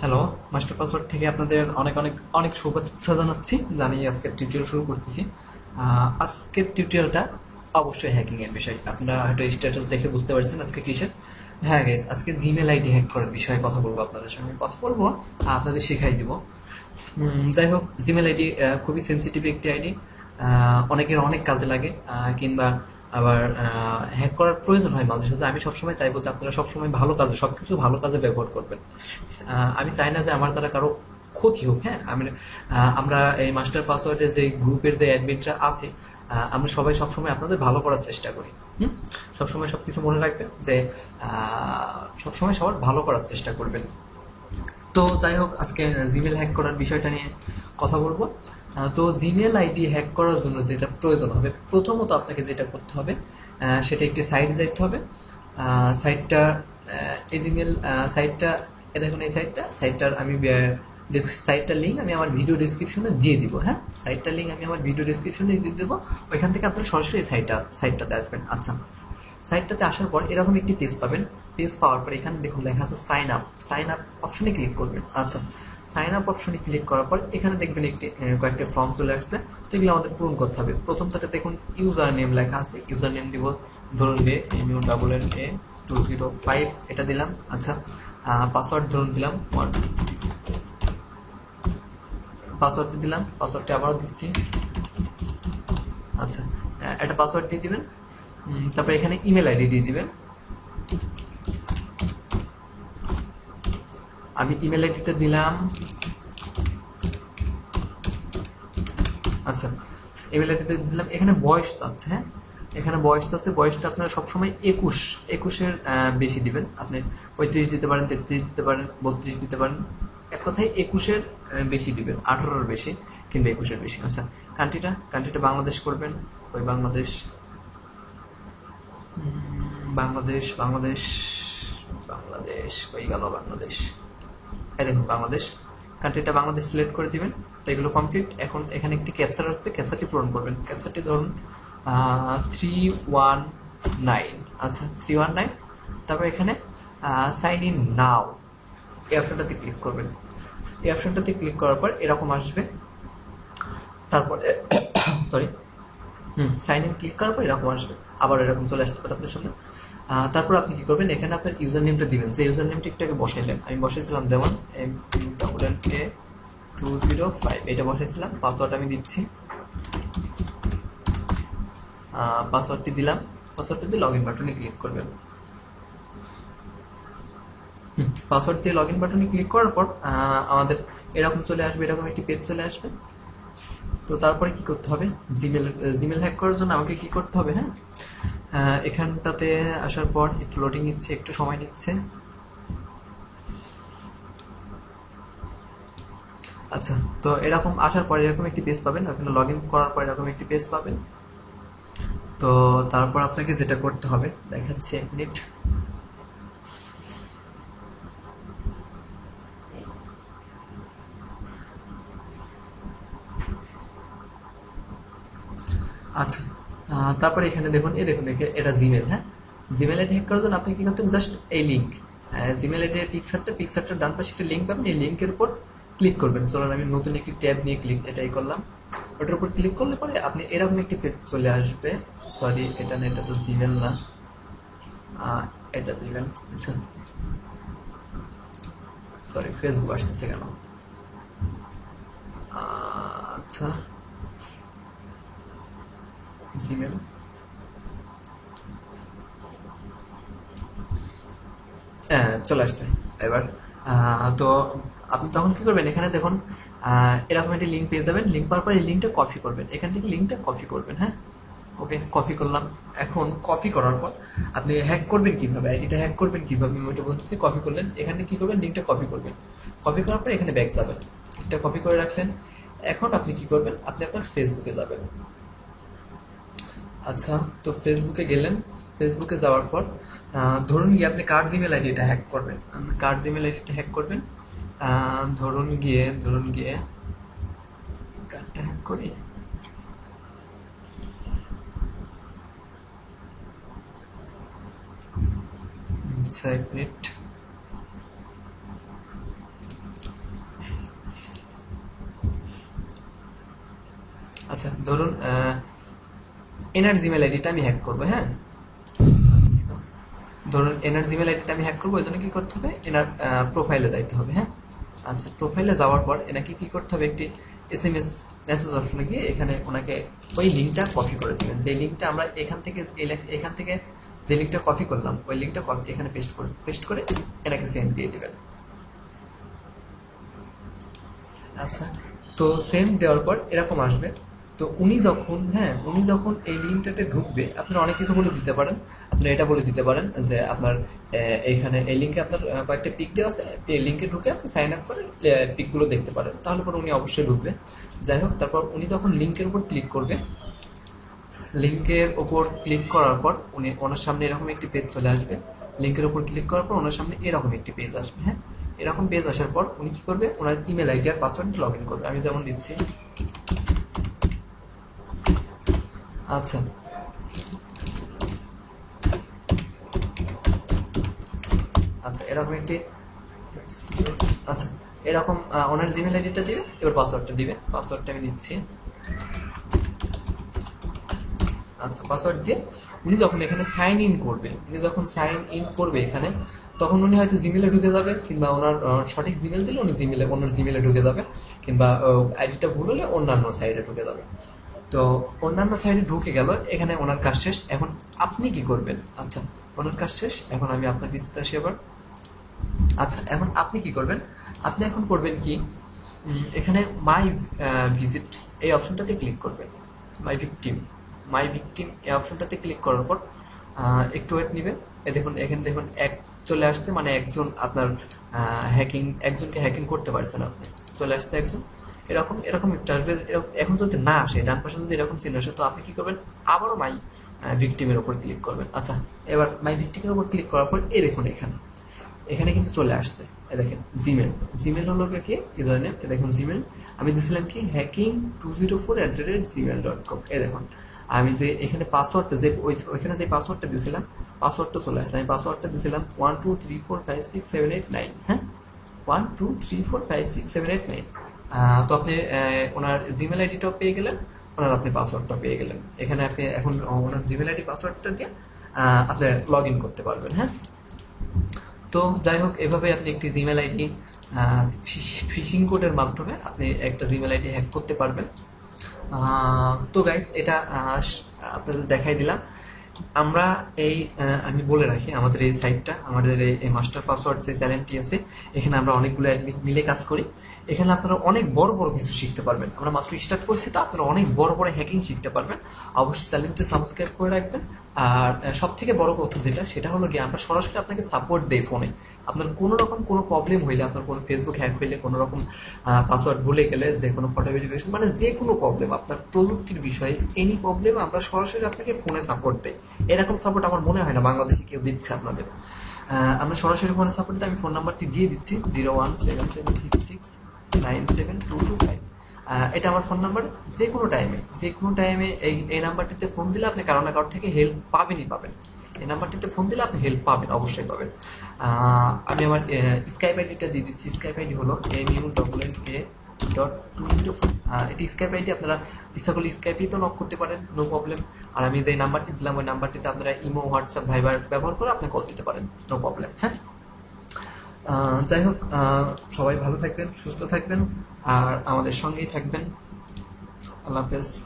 Hello master password থেকে আপনাদের অনেক অনেক অনেক শুভেচ্ছা জানাচ্ছি। জানিয়ে আজকের টিউটোরিয়াল শুরু করতেছি। আজকের টিউটোরিয়ালটা অবশ্যই হ্যাকিং এর বিষয়। আপনারা হয়তো স্ট্যাটাস দেখে বুঝতে পারছেন আজকে কিসের। হ্যাঁ গাইস আজকে জিমেল আইডি হ্যাক করার বিষয়ে কথা বলব আপনাদের সঙ্গে। কথা বলব আপনাদের শেখাই দিব। যাই হোক জিমেল আইডি খুবই সেন্সিটিভ একটি আইডি অনেকের অনেক কাজে লাগে কিংবা আবার হ্যাক করার প্রয়োজন হয় মাঝে সাঝে আমি সবসময় চাইব যে আপনারা সবসময় ভালো কাজে, সবকিছু ভালো কাজে ব্যবহার করবেন। আমি চাই না যে আমার দ্বারা কারও ক্ষতি হোক হ্যাঁ? আমি আমরা এই মাস্টার পাসওয়ার্ডের যে গ্রুপের যে অ্যাডমিনটা আছে আমরা সবাই সবসময় আপনাদের ভালো করার চেষ্টা করি, হুম? সবসময় সবকিছু মনে রাখবেন যে সবসময় সবার ভালো করার চেষ্টা করবেন। তো যাই হোক, আজকে জিমেল হ্যাক করার বিষয়টা নিয়ে কথা বলব। তো জিমেল আইডি হ্যাক করার জন্য যেটা প্রয়োজন হবে, প্রথমত আপনাকে যেটা করতে হবে সেটা একটি সাইট যাইতে হবে। সাইটটা এই জিমেল সাইটটা এ দেখুন এই সাইটটা সাইটটার আমি সাইটটার লিঙ্ক আমি আমার ভিডিও ডিসক্রিপশনে দিয়ে দিব হ্যাঁ? সাইটটার লিঙ্ক আমি আমার ভিডিও ডিসক্রিপশনে দিয়ে দেবো, ওইখান থেকে আপনারা সরাসরি এই সাইটটা সাইটটাতে আসবেন। আচ্ছা সাইটটাতে আসার পর এরকম একটি পেজ পাবেন। পেজ পাওয়ার পর এখানে দেখুন লেখা আছে সাইন আপ সাইন আপ অপশনে ক্লিক করবেন। আচ্ছা সাইন আপ অপশনে ক্লিক করার পর এখানে দেখবেন একটি কয়েকটা ফর্ম চলে আসছে। তো এগুলো আমাদের পূরণ করতে হবে। প্রথমটাতে দেখুন ইউজার নেম লেখা আছে। ইউজার নেম দিব, ধরুন A M U double N A two zero five এটা দিলাম। আচ্ছা পাসওয়ার্ড ধরুন দিলাম ওয়ান পাসওয়ার্ডটি দিলাম পাসওয়ার্ডটি আবারও দিচ্ছি। আচ্ছা একটা পাসওয়ার্ড দিয়ে দিবেন। তারপর এখানে ইমেল আইডি দিয়ে দিবেন। আমি ইমেল আইডিটা দিলাম। আচ্ছা ইমেল আইডিতে দিলাম। এখানে বয়স তো আছে হ্যাঁ? এখানে বয়স আছে। বয়সটা আপনারা সবসময় একুশ, একুশের বেশি দিবেন। আপনি পঁয়ত্রিশ দিতে পারেন, তেত্রিশ দিতে পারেন, বত্রিশ দিতে পারেন। এক কথায় একুশের বেশি দিবেন, আঠারোর বেশি কিংবা একুশের বেশি। আচ্ছা কান্ট্রিটা কান্ট্রিটা বাংলাদেশ করবেন। ওই বাংলাদেশ বাংলাদেশ বাংলাদেশ বাংলাদেশ, হয়ে গেল বাংলাদেশ। দেখুন, বাংলাদেশ কান্ট্রিটা বাংলাদেশ সিলেক্ট করে দিবেন, তো এগুলো কমপ্লিট এখন এখানে একটি ক্যাপচার আসবে ক্যাপচারটি পূরণ করবেন। ক্যাপচারটি ধরুন থ্রি ওয়ান নাইন আচ্ছা থ্রি ওয়ান নাইন তারপর এখানে সাইন ইন নাও এই অপশনটাতে ক্লিক করবেন। এই অপশনটাতে ক্লিক করার পর এরকম আসবে। তারপরে sorry hmm sign in click করার পর এরকম আসবে। আবার এরকম চলে আসতে পারে আপনার সামনে। তারপর আপনি কি করবেন? এখানে আপনার ইউজার নেমটা দিবেন। যে ইউজার নেমটা একটু বসাইলেন, আমি বসাইছিলাম যেমন M double N A two zero five এটা বসাইছিলাম পাসওয়ার্ড আমি দিচ্ছি। পাসওয়ার্ডটি দিলাম পাসওয়ার্ডটি দিয়ে লগ ইন বাটনে ক্লিক করবেন পাসওয়ার্ড দিয়ে লগ ইন বাটনে ক্লিক করার পর আমাদের এরকম চলে আসবে, এরকম একটি পেজ চলে আসবে। তো তারপরে কি করতে হবে? জিমেল জিমেল হ্যাক করার জন্য আমাকে কি করতে হবে হ্যাঁ? এখানটাতে আসার পর একটু লোডিং নিচ্ছে, একটু সময় নিচ্ছে। আচ্ছা তো এরকম আসার পর এরকম একটি পেজ পাবেন, ওখানে লগ ইন করার পর এরকম একটি পেজ পাবেন। তো তারপর আপনাকে যেটা করতে হবে, দেখাচ্ছে এক মিনিট আচ্ছা। তারপরে এখানে দেখুন, এই দেখুন এখে- এটা জিমেল হ্যাঁ? জিমেল আইডি হ্যাক করার জন্য আপনি কি করতে হবে? জাস্ট এই লিঙ্ক জিমেল এর পিকচারটা পিকচারটার ডান পাশে একটা লিঙ্ক পাবেন। এই লিঙ্কের উপর ক্লিক করবেন। চলুন, আমি নতুন একটি ট্যাব নিয়ে ক্লিক এটাই করলাম। ওটার উপর ক্লিক করলে পরে আপনি এরকম একটি পেজ চলে আসবে। সরি এটা না, এটা তো জিমেল না। এটা জিমেল আচ্ছা। সরি ফেসবুক আসতেছে কেন? আচ্ছা। জিমেল হ্যাঁ চলে আসছে। এবার তো আপনি তখন কি করবেন? এখানে দেখুন এরকম একটি লিঙ্ক পেয়ে যাবেন। লিঙ্ক পাওয়ার পর এই লিঙ্কটা কপি করবেন। এখান থেকে লিঙ্কটা কপি করবেন হ্যাঁ? ওকে কপি করলাম। এখন কপি করার পর আপনি হ্যাক করবেন কীভাবে? আইডিটা হ্যাক করবেন কীভাবে? আমি ওইটা বলতেছি কপি করলেন। এখানে কি করবেন? লিঙ্কটা কপি করবেন। কপি করার পর এখানে ব্যাক যাবেন। লিঙ্কটা কপি করে রাখলেন। এখন আপনি কি করবেন? আপনি আপনার ফেসবুকে যাবেন। আচ্ছা তো ফেসবুকে গেলেন। ফেসবুকে যাওয়ার পর ধরুন গিয়ে আপনি কার জিমেল আইডিটা হ্যাক করবেন। কার জিমেল আইডিটা হ্যাক করবেন? ধরুন গিয়ে ধরুন গিয়ে কার্ডটা হ্যাক করি। আচ্ছা এক মিনিট। আচ্ছা ধরুন এনার জিমেল আইডিটা আমি হ্যাক করব হ্যাঁ? ধরুন এনার জিমেল আইডিটা আমি হ্যাক করব, ওই জন্য কি করতে হবে? এনার প্রোফাইলে যাইতে হবে হ্যাঁ? আচ্ছা প্রোফাইলে যাওয়ার পর এনাকে কি করতে হবে? একটি এস এম এস মেসেজ অপশনে গিয়ে এখানে ওনাকে ওই লিঙ্কটা কপি করে দেবেন। যে লিঙ্কটা আমরা এখান থেকে এখান থেকে যে লিঙ্কটা কপি করলাম, ওই লিঙ্কটা এখানে পেস্ট করে পেস্ট করে এনাকে সেন্ড দিয়ে দেবেন। আচ্ছা তো সেন্ড দেওয়ার পর এরকম আসবে। তো উনি যখন হ্যাঁ উনি যখন এই লিঙ্কটাতে ঢুকবে, আপনারা অনেক কিছু বলে দিতে পারেন। আপনারা এটা বলে দিতে পারেন যে আপনার এইখানে এই লিঙ্কে আপনার কয়েকটা পিক দেওয়া আছে। এই লিঙ্কে ঢুকে আপনি সাইন আপ করে পিকগুলো দেখতে পারেন। তাহলে পরে উনি অবশ্যই ঢুকবে। যাই হোক, তারপর উনি যখন লিঙ্কের উপর ক্লিক করবে লিঙ্কের উপর ক্লিক করার পর উনি, ওনার সামনে এরকম একটি পেজ চলে আসবে। লিঙ্কের উপর ক্লিক করার পর ওনার সামনে এরকম একটি পেজ আসবে হ্যাঁ? এরকম পেজ আসার পর উনি কী করবে? ওনার ইমেল আইডি আর পাসওয়ার্ড লগ ইন করবে। আমি যেমন দিচ্ছি আচ্ছা। আচ্ছা এরকম একটি আচ্ছা এরকম ওনার জিমেল আইডিটা দিবে, এবার পাসওয়ার্ডটা দিবে। পাসওয়ার্ডটা আমি দিচ্ছি। আচ্ছা পাসওয়ার্ড দিয়ে উনি যখন এখানে সাইন ইন উনি যখন সাইন ইন করবে এখানে, তখন উনি হয়তো জিমেলে ঢুকে যাবে, কিংবা ওনার সঠিক জিমেল দিলে উনি জিমেলে ওনার জিমেলে ঢুকে যাবে, কিংবা আইডিটা ভুল হলে অন্যান্য সাইডে ঢুকে যাবে। তো অন্যান্য সাইডে ঢুকে গেল, এখানে ওনার কাজ শেষ। এখন আপনি কি করবেন? আচ্ছা ওনার কাজ শেষ, এখন আমি আপনার পিছতে আসি এবার আচ্ছা এখন আপনি কি করবেন? আপনি এখন করবেন কি এখানে মাই ভিজিট এই অপশনটাতে ক্লিক করবেন। মাই ভিকটিম মাই ভিকটিম এই অপশনটাতে ক্লিক করার পর একটু ওয়েট নিবে। এ দেখুন, এখানে দেখুন, এক চলে আসছে মানে একজন আপনার হ্যাকিং একজনকে হ্যাকিং করতে পারছেন আপনি। চলে আসছে একজন। এরকম এরকম একটা আসবে এখন যদি না আসে, ডান পাশে যদি এরকম চিহ্ন আসে, তো আপনি কি করবেন? আবারও মাই ভিকটিমের উপর ক্লিক করবেন। আচ্ছা এবার মাই ভিকটিমের উপর ক্লিক করার পর এ দেখুন এখানে। এখানে কিন্তু চলে আসছে। এ দেখেন জিমেল জিমেল হলো কি? ইউজার ধরনের? এ দেখুন জিমেল আমি দিয়েছিলাম কি? Hacking two zero four at the rate Gmail dot com এ দেখুন, আমি যে এখানে পাসওয়ার্ডটা যে, ওই, ওইখানে যে পাসওয়ার্ডটা দিয়েছিলাম পাসওয়ার্ডটা চলে আসছে। আমি পাসওয়ার্ডটা দিয়েছিলাম one two three four five six seven eight nine হ্যাঁ? One two three four five six seven eight nine তো আপনি ওনার জিমেল আইডিটাও পেয়ে গেলেন ওনার আপনি পাসওয়ার্ডটাও পেয়ে গেলেন। এখানে আপনি এখন ওনার জিমেল আইডি পাসওয়ার্ডটা দিয়ে আহ, আপনি লগ ইন করতে পারবেন হ্যাঁ? তো যাই হোক এভাবে আপনি একটি জিমেল আইডি ফিশিং কোডের মাধ্যমে আপনি একটা জিমেল আইডি হ্যাক করতে পারবেন। তো গাইস এটা আপনাদের দেখাই দিলাম। আমরা এই আমি বলে রাখি, আমাদের এই সাইটটা আমাদের এই মাস্টার পাসওয়ার্ড যে চ্যানেলটি আছে, এখানে আমরা অনেকগুলো অ্যাডমিট মিলে কাজ করি। এখানে আপনারা অনেক বড় বড় কিছু শিখতে পারবেন। আমরা মাত্র স্টার্ট করছি তো, আপনারা অনেক বড় বড় হ্যাকিং শিখতে পারবেন। অবশ্যই চ্যানেলটি সাবস্ক্রাইব করে রাখবেন। আর সব থেকে বড় কথা যেটা, সেটা হলো কি আমরা সরাসরি আপনাকে সাপোর্ট দেই ফোনে আপনার কোনো রকম কোনো প্রবলেম হইলে, আপনার কোনো ফেসবুক হ্যাক হইলে, কোনো রকম পাসওয়ার্ড ভুলে গেলে, যে কোনো ফটো ভেরিফিকেশন মানে যে কোনো প্রবলেম আপনার প্রযুক্তির বিষয়ে এনি প্রবলেম আমরা সরাসরি আপনাকে ফোনে সাপোর্ট দেই। এরকম সাপোর্ট আমার মনে হয় না, বাংলাদেশে কেউ দিচ্ছে আপনাদের। আমরা সরাসরি ফোনে সাপোর্ট দিই, আমি ফোন নাম্বারটি দিয়ে দিচ্ছি zero one seven seven six six nine seven two two five এটা আমার ফোন নাম্বার যে কোনো টাইমে যে কোনো টাইমে এই এই নাম্বারটিতে ফোন দিলে আপনি কারও না কারও থেকে হেল্প পাবেনই পাবেন। এই নাম্বারটিতে ফোন দিলে আপনি হেল্প পাবেন, অবশ্যই পাবেন। আমি আমার স্কাইপ আইডিটা দিয়ে দিচ্ছি। স্কাইপ আইডি হলো M U double N K dot two zero four এটি স্কাইপ আইডি আপনারা ইচ্ছা করলে স্কাইপেই তো নক করতে পারেন নো প্রবলেম আর আমি যে নাম্বারটি দিলাম, ওই নাম্বারটিতে আপনারা ইমো হোয়াটসঅ্যাপ ভাইবার ব্যবহার করে আপনি কল দিতে পারেন নো প্রবলেম হ্যাঁ? যাই হোক সবাই ভালো থাকবেন, সুস্থ থাকবেন। আর আমাদের সঙ্গেই থাকবেন। আল্লাহ হাফেজ।